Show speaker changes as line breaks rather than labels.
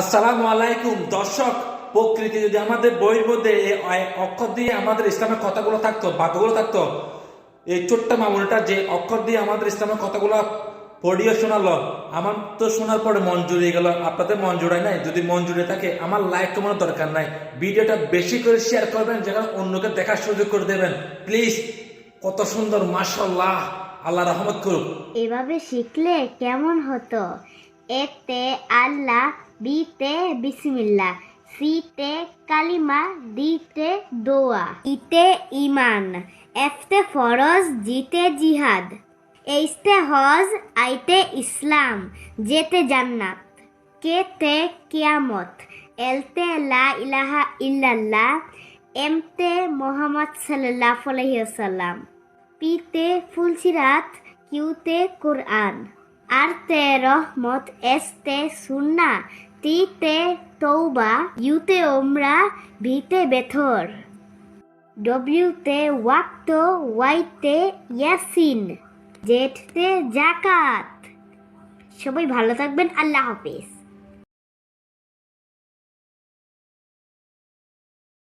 আসসালামু আলাইকুম। দর্শক, প্রকৃতি যদি আমাদের বইয়ের মধ্যে অক্ষর দিয়ে আমাদের ইসলামের কথাগুলো থাকতো, বাক্যগুলো থাকতো, এই ছোট্ট মামুলটা যে অক্ষর দিয়ে আমাদের ইসলামের কথাগুলো পড়িয়ে শোনালো, আমার তো শোনার পরে মন জুড়িয়ে গেল। আপনাদের মন জুড়ায় নাই? যদি মন জুড়ে থাকে, আমার লাইক কমানোর দরকার নাই। ভিডিওটা বেশি করে শেয়ার করবেন, যেখানে অন্যকে দেখার সুযোগ করে দেবেন। প্লিজ কত সুন্দর মাশাল্লাহ আল্লাহ রহমত করুক।
এভাবে শিখলে কেমন হতো? এতে আল্লাহ বিতে বিসমিল্লা সিতে কালিমা, দিতে দোয়া। ইতে ইমান এফতে ফরজ, জিতে জিহাদ। এইস্তে হজ, আইতে ইসলাম যেতে জান্নাত। কেতে কিয়ামত, এলতে লা ইলাহা ইল্লাল্লাহ, এমতে মোহাম্মদ সাল্লাহ আলাইসাল্লাম পিতে ফুলসিরাত, কিউতে কোরআন। আরতে রহমত এসতে সুন্না, তিতে তৌবা, ইউতে ওমরা ভিতে বেথর। ডব্লিউতে ওয়াক্ত, ওয়াইতে ইয়াসিন। জেঠতে জাকাত। সবাই ভালো থাকবেন, আল্লাহ হাফিজ।